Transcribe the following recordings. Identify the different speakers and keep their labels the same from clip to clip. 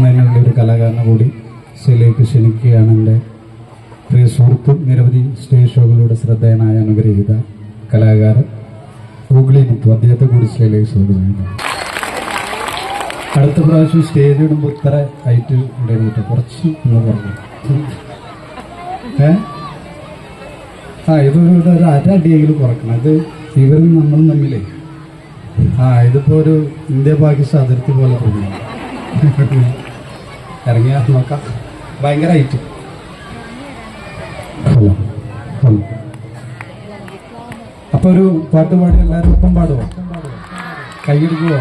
Speaker 1: വളർന്നതിനുള്ള ഒരു കലാകാരനെ കൂടി സ്റ്റേജിലേക്ക് ക്ഷണിക്കുകയാണ് എന്റെ പ്രിയ സുഹൃത്ത് നിരവധി സ്റ്റേജ് ഷോകളിലൂടെ ശ്രദ്ധേയനായ അനുഗ്രഹീത കലാകാരൻ. ഗൂഗിളി മുത്തു അദ്ദേഹത്തെ കൂടി സ്റ്റേജിലേക്ക് സ്വാഗതം അടുത്ത പ്രാവശ്യം സ്റ്റേജ് ഇടുമ്പോൾ ഇത്ര ഹൈറ്റ് ഉണ്ടായിരുന്നു കുറച്ച് ഒന്ന് പറഞ്ഞു ഏ? ആ ഇതൊരു ഒരു അര അടിയെങ്കിലും കുറക്കണം. ഇത് ഇവരും നമ്മളും തമ്മിലേ. ആ ഇതിപ്പോ ഒരു ഇന്ത്യ പാകിസ്ഥാൻ അതിർത്തി പോലെ തോന്നുന്നു. ഇറങ്ങിയാ നോക്കാം. ഭയങ്കര ഹൈറ്റ് അപ്പൊ ഒരു പാട്ട് പാടി എല്ലാവരും ഒപ്പം പാടുവോ? കൈയെടുക്കുവോ?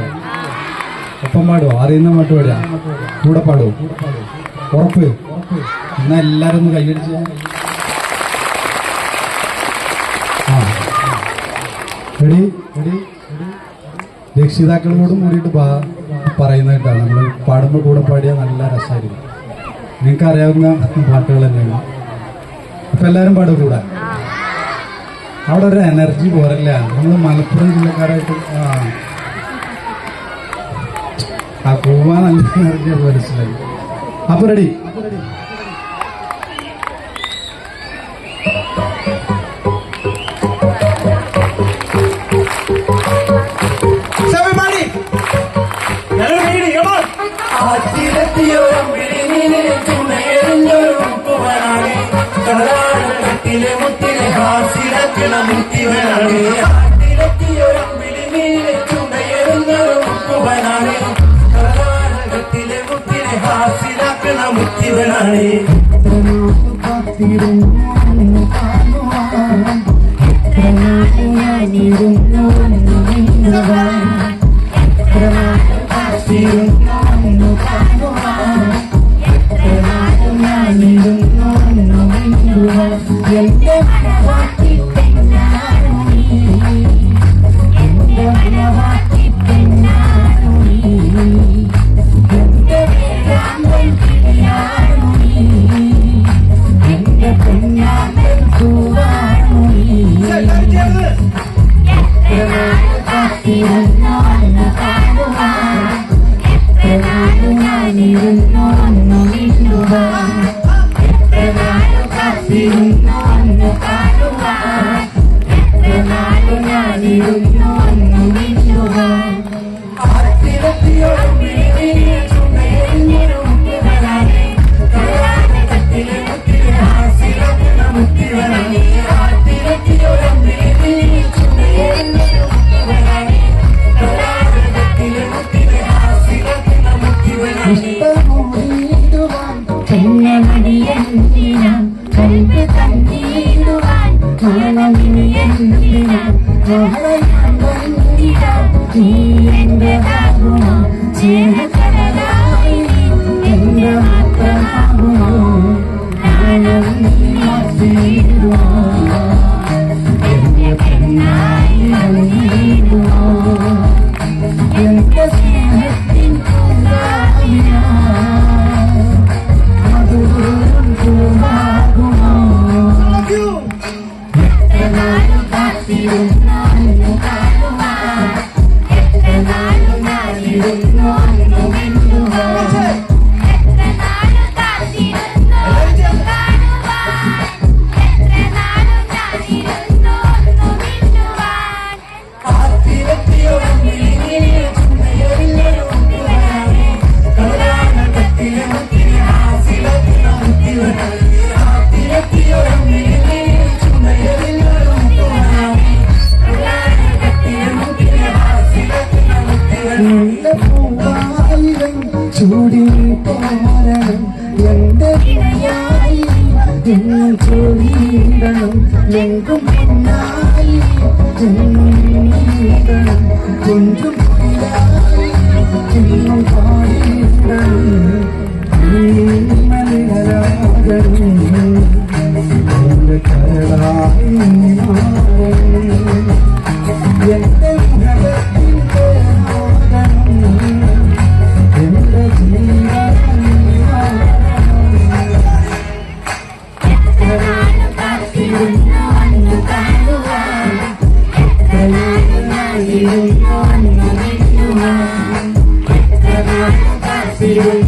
Speaker 1: ഒപ്പം പാടുവോ? അറിയുന്ന പാട്ട് പാടിയാ? കൂടെ പാടുവോ ഉറപ്പ്. എന്നാ എല്ലാരും ഒന്ന് കൈയടിച്ച. ആ. രക്ഷിതാക്കളോടും കൂടിയിട്ട് പാ- പറയുന്നതായിട്ടാണ് നമ്മൾ പാടുമ്പോൾ കൂടെ പാടിയാൽ നല്ല രസമായിരിക്കും നിങ്ങൾക്ക് അറിയാവുന്ന പാട്ടുകൾ തന്നെയാണ്. അപ്പം എല്ലാവരും പാടും കൂടെ. അവിടെ ഒരു എനർജി പോരല്ല? നമ്മൾ മലപ്പുറം ജില്ലക്കാരായിട്ട് ആ. ആ പോവാൻ നല്ല എനർജി മനസ്സിലായി അപ്പം റെഡി
Speaker 2: കടലാഴത്തിലെ മുത്തിലെ ഹാസിരത്തില മുത്തിവനാണ്. ആറ്റിലെത്തിയൊരമ്പിളിനീനിൽ തുണയെറിഞ്ഞൊരു പൂവനാണ്. കടലാഴത്തിലെ മുത്തിലെ ഹാസിരത്തില മുത്തിവനാണ്. เย็นเด็
Speaker 3: ก be i'm gonna be Hallelujah. എന്നും ചൊല്ലിടണം എങ്കും പൊന്നായി എന്നും നീടണം കൊഞ്ചും കുയിലായി
Speaker 4: Thank you. ും